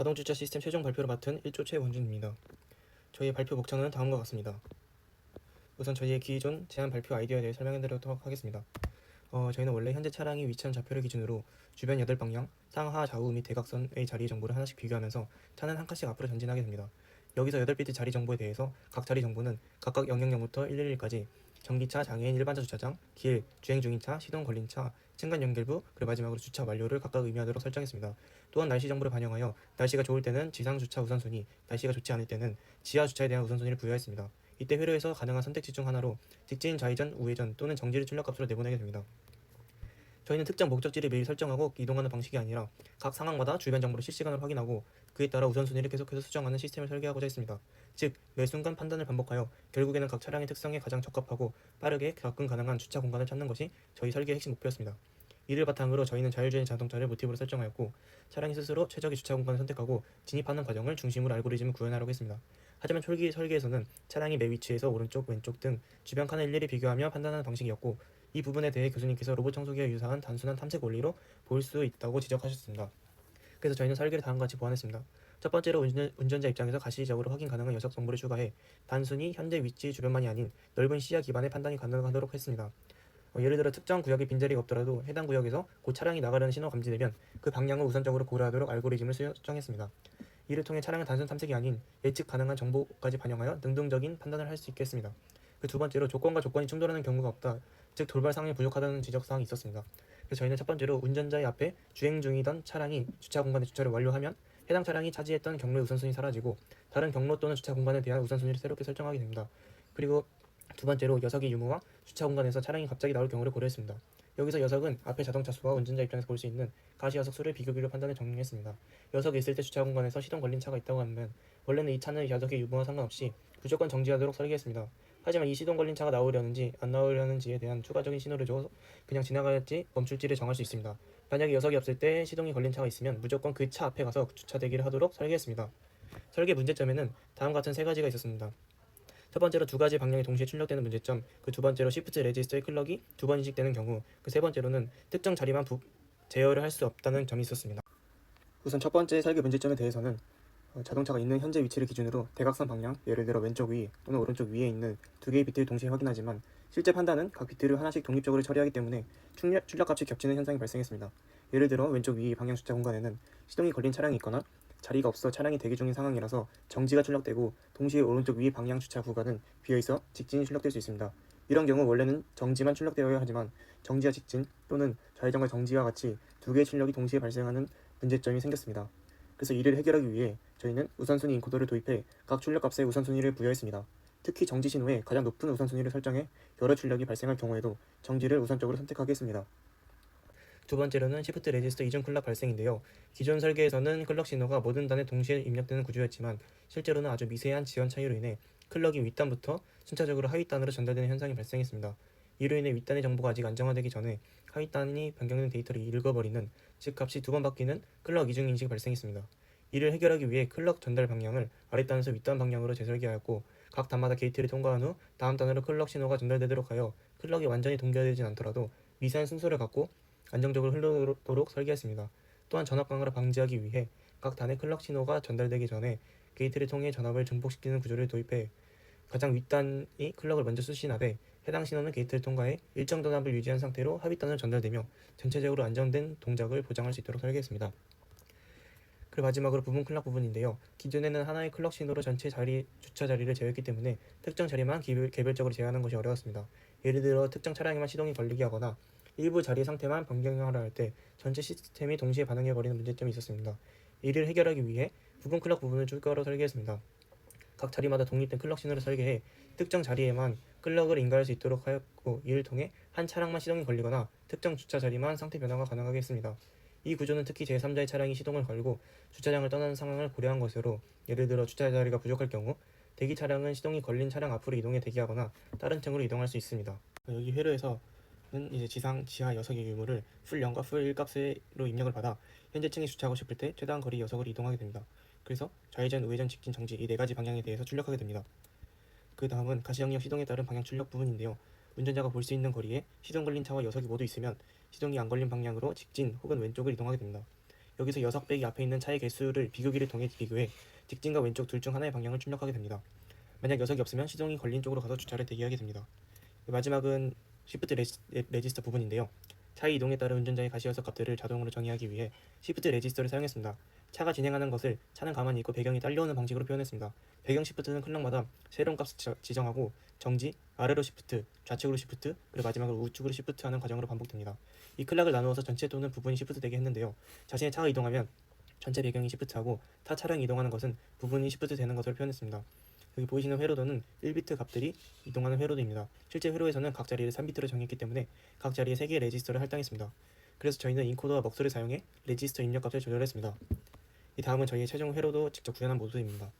자동 주차 시스템 최종 발표를 맡은 1조 최원준입니다. 저희의 발표 목차는 다음과 같습니다. 우선 저희의 기존 제한 발표 아이디어에 대해 설명해드리도록 하겠습니다. 어, 저희는 원래 현재 차량이 위치한 좌표를 기준으로 주변 8방향, 상하, 좌우 및 대각선의 자리 정보를 하나씩 비교하면서 차는 한 칸씩 앞으로 전진하게 됩니다. 여기서 8비트 자리 정보에 대해서 각 자리 정보는 각각 000부터 111까지 전기차, 장애인, 일반차 주차장, 길, 주행 중인 차, 시동 걸린 차, 층간 연결부, 그리고 마지막으로 주차 완료를 각각 의미하도록 설정했습니다. 또한 날씨 정보를 반영하여 날씨가 좋을 때는 지상 주차 우선순위, 날씨가 좋지 않을 때는 지하 주차에 대한 우선순위를 부여했습니다. 이때 회로에서 가능한 선택지 중 하나로 직진, 좌회전, 우회전 또는 정지를 출력값으로 내보내게 됩니다. 저희는 특정 목적지를 미리 설정하고 이동하는 방식이 아니라 각 상황마다 주변 정보를 실시간으로 확인하고 그에 따라 우선순위를 계속해서 수정하는 시스템을 설계하고자 했습니다. 즉, 매 순간 판단을 반복하여 결국에는 각 차량의 특성에 가장 적합하고 빠르게 접근 가능한 주차 공간을 찾는 것이 저희 설계의 핵심 목표였습니다. 이를 바탕으로 저희는 자율주행 자동차를 모티브로 설정하였고 차량이 스스로 최적의 주차 공간을 선택하고 진입하는 과정을 중심으로 알고리즘을 구현하려고 했습니다. 하지만 초기 설계에서는 차량이 매 위치에서 오른쪽, 왼쪽 등 주변 칸을 일일이 비교하며 판단하는 방식이었고 이 부분에 대해 교수님께서 로봇 청소기와 유사한 단순한 탐색 원리로 보일 수 있다고 지적하셨습니다. 그래서 저희는 설계를 다음과 같이 보완했습니다. 첫 번째로 운전, 운전자 입장에서 가시적으로 확인 가능한 여적 정보를 추가해 단순히 현재 위치 주변만이 아닌 넓은 시야 기반의 판단이 가능하도록 했습니다. 어, 예를 들어 특정 구역에 빈자리가 없더라도 해당 구역에서 곧 차량이 나가려는 신호가 감지되면 그 방향을 우선적으로 고려하도록 알고리즘을 설정했습니다. 이를 통해 차량의 단순 탐색이 아닌 예측 가능한 정보까지 반영하여 능동적인 판단을 할 수 있겠습니다. 그 두 번째로 조건과 조건이 충돌하는 경우가 없다. 즉 돌발 상황이 부족하다는 지적 사항이 있었습니다. 그래서 저희는 첫 번째로 운전자의 앞에 주행 중이던 차량이 주차 공간에 주차를 완료하면 해당 차량이 차지했던 경로의 우선순위 사라지고 다른 경로 또는 주차 공간에 대한 우선순위를 새롭게 설정하게 됩니다. 그리고 두 번째로 여석의 유무와 주차 공간에서 차량이 갑자기 나올 경우를 고려했습니다. 여기서 여석은 앞에 자동차 수와 운전자 입장에서 볼 수 있는 가시 여석 수를 비교비로 판단해 정리했습니다. 여석이 있을 때 주차 공간에서 시동 걸린 차가 있다고 하면 원래는 이 차는 여석의 유무와 상관없이 무조건 정지하도록 설계했습니다. 하지만 이 시동 걸린 차가 나오려는지 안 나오려는지에 대한 추가적인 신호를 줘서 그냥 지나갈지 멈출지를 정할 수 있습니다. 만약에 여석이 없을 때 시동이 걸린 차가 있으면 무조건 그 차 앞에 가서 주차 대기를 하도록 설계했습니다. 설계 문제점에는 다음 같은 세 가지가 있었습니다. 첫 번째로 두 가지 방향이 동시에 출력되는 문제점, 그 두 번째로 시프트 레지스터의 클럭이 두 번 인식되는 경우, 그 세 번째로는 특정 자리만 부, 제어를 할 수 없다는 점이 있었습니다. 우선 첫 번째 설계 문제점에 대해서는 어, 자동차가 있는 현재 위치를 기준으로 대각선 방향, 예를 들어 왼쪽 위 또는 오른쪽 위에 있는 두 개의 비트를 동시에 확인하지만 실제 판단은 각 비트를 하나씩 독립적으로 처리하기 때문에 출력, 출력값이 겹치는 현상이 발생했습니다. 예를 들어 왼쪽 위 방향 주차 공간에는 시동이 걸린 차량이 있거나 자리가 없어 차량이 대기 중인 상황이라서 정지가 출력되고 동시에 오른쪽 위 방향 주차 구간은 비어있어 직진이 출력될 수 있습니다. 이런 경우 원래는 정지만 출력되어야 하지만 정지와 직진 또는 좌회전과 정지와 같이 두 개의 출력이 동시에 발생하는 문제점이 생겼습니다. 그래서 이를 해결하기 위해 저희는 우선순위 인코더를 도입해 각 출력값에 우선순위를 부여했습니다. 특히 정지 신호에 가장 높은 우선순위를 설정해 여러 출력이 발생할 경우에도 정지를 우선적으로 선택하게 했습니다. 두 번째로는 시프트 레지스터 이중 클럭 발생인데요. 기존 설계에서는 클럭 신호가 모든 단에 동시에 입력되는 구조였지만 실제로는 아주 미세한 지연 차이로 인해 클럭이 윗단부터 순차적으로 하윗단으로 전달되는 현상이 발생했습니다. 이로 인해 윗단의 정보가 아직 안정화되기 전에 하윗단이 변경된 데이터를 읽어버리는 즉 값이 두 번 바뀌는 클럭 이중 인식이 발생했습니다. 이를 해결하기 위해 클럭 전달 방향을 아랫단에서 윗단 방향으로 재설계하였고 각 단마다 게이트를 통과한 후 다음 단으로 클럭 신호가 전달되도록 하여 클럭이 완전히 동결되진 않더라도 미세한 순서를 갖고 안정적으로 흐르도록 설계했습니다. 또한 전압 강화를 방지하기 위해 각 단의 클럭 신호가 전달되기 전에 게이트를 통해 전압을 증폭시키는 구조를 도입해 가장 윗단이 클럭을 먼저 수신하되 해당 신호는 게이트를 통과해 일정 전압을 유지한 상태로 하윗단으로 전달되며 전체적으로 안정된 동작을 보장할 수 있도록 설계했습니다. 그리고 마지막으로 부분 클럭 부분인데요. 기존에는 하나의 클럭 신호로 전체 자리 주차 자리를 제어했기 때문에 특정 자리만 개별, 개별적으로 제어하는 것이 어려웠습니다. 예를 들어 특정 차량에만 시동이 걸리게 하거나 일부 자리 상태만 변경하려 할 때 전체 시스템이 동시에 반응해 버리는 문제점이 있었습니다. 이를 해결하기 위해 부분 클럭 부분을 추가로 설계했습니다. 각 자리마다 독립된 클럭 신호를 설계해 특정 자리에만 클럭을 인가할 수 있도록 하였고 이를 통해 한 차량만 시동이 걸리거나 특정 주차 자리만 상태 변화가 가능하게 했습니다. 이 구조는 특히 제3자의 차량이 시동을 걸고 주차장을 떠나는 상황을 고려한 것으로 예를 들어 주차 자리가 부족할 경우 대기 차량은 시동이 걸린 차량 앞으로 이동해 대기하거나 다른 층으로 이동할 수 있습니다. 여기 회로에서는 이제 지상, 지하 여석의 유무를 풀 0과 풀 1 값으로 입력을 받아 현재 층에 주차하고 싶을 때 최대한 거리 여석으로 이동하게 됩니다. 그래서 좌회전, 우회전, 직진, 정지 이 네 가지 방향에 대해서 출력하게 됩니다. 그 다음은 가시영역 시동에 따른 방향 출력 부분인데요. 운전자가 볼 수 있는 거리에 시동 걸린 차와 여석이 모두 있으면 시동이 안 걸린 방향으로 직진 혹은 왼쪽을 이동하게 됩니다. 여기서 여석백이 앞에 있는 차의 개수를 비교기를 통해 비교해 직진과 왼쪽 둘 중 하나의 방향을 출력하게 됩니다. 만약 녀석이 없으면 시동이 걸린 쪽으로 가서 주차를 대기하게 됩니다. 마지막은 시프트 레지, 레지스터 부분인데요. 차의 이동에 따른 운전자의 가시여석 값들을 자동으로 정의하기 위해 시프트 레지스터를 사용했습니다. 차가 진행하는 것을 차는 가만히 있고 배경이 딸려오는 방식으로 표현했습니다. 배경 시프트는 클럭마다 새로운 값을 지- 지정하고 정지, 아래로 시프트, 좌측으로 시프트, 그리고 마지막으로 우측으로 시프트하는 과정으로 반복됩니다. 이 클락을 나누어서 전체 또는 부분이 시프트 되게 했는데요. 자신의 차가 이동하면 전체 배경이 시프트하고 타 차량이 이동하는 것은 부분이 시프트 되는 것으로 표현했습니다. 여기 보이시는 회로도는 1비트 값들이 이동하는 회로도입니다. 실제 회로에서는 각 자리를 3비트로 정했기 때문에 각 자리에 3개의 레지스터를 할당했습니다. 그래서 저희는 인코더와 먹소를 사용해 레지스터 입력 값을 조절했습니다. 이 다음은 저희의 최종 회로도 직접 구현한 모드입니다.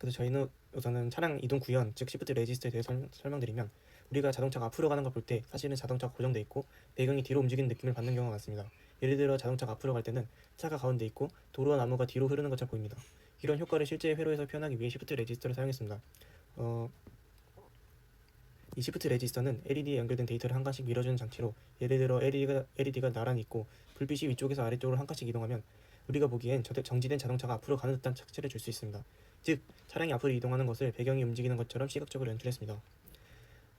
그래서 저희는 우선은 차량 이동 구현, 즉 시프트 레지스터에 대해 설, 설명드리면 우리가 자동차가 앞으로 가는 걸 볼 때 사실은 자동차가 고정돼 있고 배경이 뒤로 움직이는 느낌을 받는 경우가 많습니다. 예를 들어 자동차가 앞으로 갈 때는 차가 가운데 있고 도로와 나무가 뒤로 흐르는 것처럼 보입니다. 이런 효과를 실제 회로에서 표현하기 위해 시프트 레지스터를 사용했습니다. 어, 이 시프트 레지스터는 LED에 연결된 데이터를 한 칸씩 밀어주는 장치로 예를 들어 LED가, LED가 나란히 있고 불빛이 위쪽에서 아래쪽으로 한 칸씩 이동하면 우리가 보기엔 저- 정지된 자동차가 앞으로 가는 듯한 착취를 줄 수 있습니다. 즉 차량이 앞으로 이동하는 것을 배경이 움직이는 것처럼 시각적으로 연출했습니다.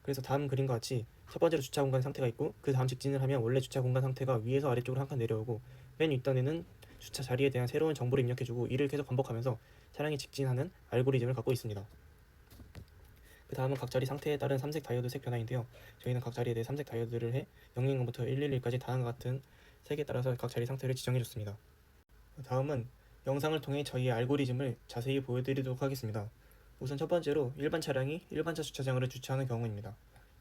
그래서 다음 그림과 같이 첫 번째로 주차 공간 상태가 있고 그 다음 직진을 하면 원래 주차 공간 상태가 위에서 아래쪽으로 한 칸 내려오고 맨 윗단에는 주차 자리에 대한 새로운 정보를 입력해주고 이를 계속 반복하면서 차량이 직진하는 알고리즘을 갖고 있습니다. 그 다음은 각 자리 상태에 따른 삼색 다이오드 색 변화인데요. 저희는 각 자리에 대해 삼색 다이오드를 해 010부터 111까지 다음과 같은 색에 따라서 각 자리 상태를 지정해줬습니다. 다음은 영상을 통해 저희의 알고리즘을 자세히 보여드리도록 하겠습니다. 우선 첫 번째로 일반 차량이 일반차 주차장으로 주차하는 경우입니다.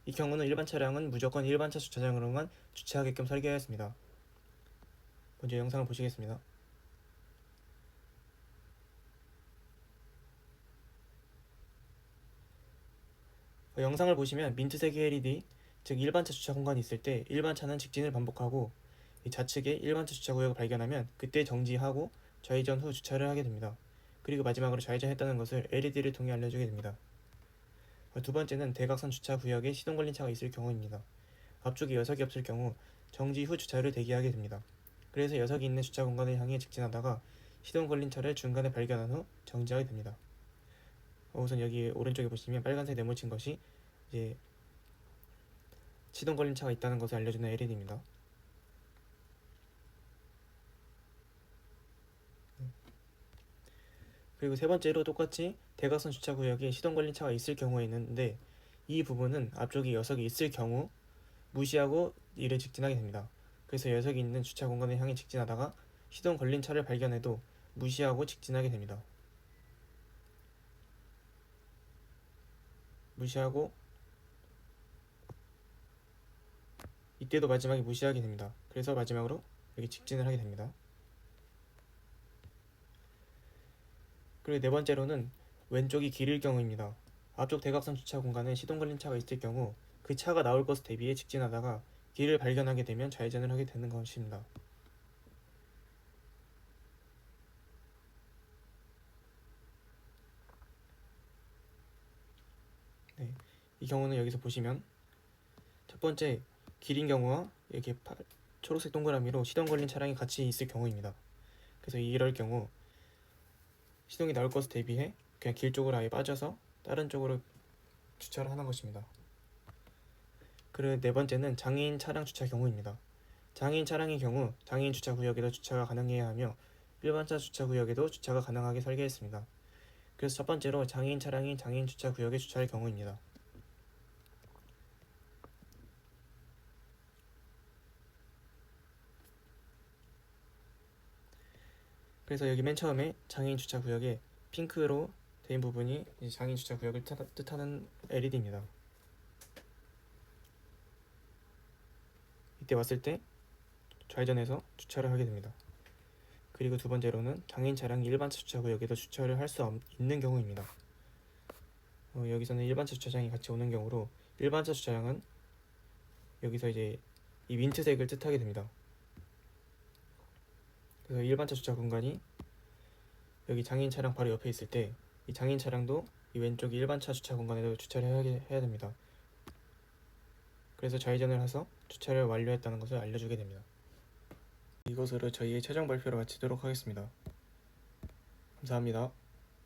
이 경우는 일반 차량은 무조건 일반차 주차장으로만 주차하게끔 설계하였습니다. 먼저 영상을 보시겠습니다. 어, 영상을 보시면 민트색의 LED, 즉 일반차 주차 공간이 있을 때 일반차는 직진을 반복하고 이 좌측에 일반차 주차 구역을 발견하면 그때 정지하고 좌회전 후 주차를 하게 됩니다. 그리고 마지막으로 좌회전했다는 것을 LED를 통해 알려주게 됩니다. 어, 두 번째는 대각선 주차 구역에 시동 걸린 차가 있을 경우입니다. 앞쪽에 여석이 없을 경우 정지 후 주차를 대기하게 됩니다. 그래서 여석이 있는 주차 공간을 향해 직진하다가 시동 걸린 차를 중간에 발견한 후 정지하게 됩니다. 어, 우선 여기 오른쪽에 보시면 빨간색 네모친 것이 이제 시동 걸린 차가 있다는 것을 알려주는 LED입니다. 그리고 세 번째로 똑같이 대각선 주차 구역에 시동 걸린 차가 있을 경우에 있는데 이 부분은 앞쪽에 여석이 있을 경우 무시하고 이를 직진하게 됩니다. 그래서 여석이 있는 주차 공간을 향해 직진하다가 시동 걸린 차를 발견해도 무시하고 직진하게 됩니다. 무시하고 이때도 마지막에 무시하게 됩니다. 그래서 마지막으로 여기 직진을 하게 됩니다. 그리고 네 번째로는 왼쪽이 길일 경우입니다. 앞쪽 대각선 주차 공간에 시동 걸린 차가 있을 경우 그 차가 나올 것을 대비해 직진하다가 길을 발견하게 되면 좌회전을 하게 되는 것입니다. 네, 이 경우는 여기서 보시면 첫 번째 길인 경우와 이렇게 파- 초록색 동그라미로 시동 걸린 차량이 같이 있을 경우입니다. 그래서 이럴 경우 시동이 나올 것을 대비해 그냥 길 쪽으로 아예 빠져서 다른 쪽으로 주차를 하는 것입니다. 그리고 네 번째는 장애인 차량 주차 경우입니다. 장애인 차량의 경우 장애인 주차 구역에도 주차가 가능해야 하며 일반차 주차 구역에도 주차가 가능하게 설계했습니다. 그래서 첫 번째로 장애인 차량이 장애인 주차 구역에 주차할 경우입니다. 그래서 여기 맨 처음에 장애인 주차 구역에 핑크로 된 부분이 장애인 주차 구역을 뜻하- 뜻하는 LED입니다. 이때 왔을 때 좌회전해서 주차를 하게 됩니다. 그리고 두 번째로는 장애인 차량이 일반차 주차 구역에도 주차를 할 수 있는 경우입니다. 어, 여기서는 일반차 주차장이 같이 오는 경우로 일반차 주차장은 여기서 이제 이 민트색을 뜻하게 됩니다. 그래서 일반차 주차 공간이 여기 장애인 차량 바로 옆에 있을 때 이 장애인 차량도 이 왼쪽 일반차 주차 공간에도 주차를 해야, 해야 됩니다. 그래서 좌회전을 해서 주차를 완료했다는 것을 알려주게 됩니다. 이것으로 저희의 최종 발표를 마치도록 하겠습니다. 감사합니다.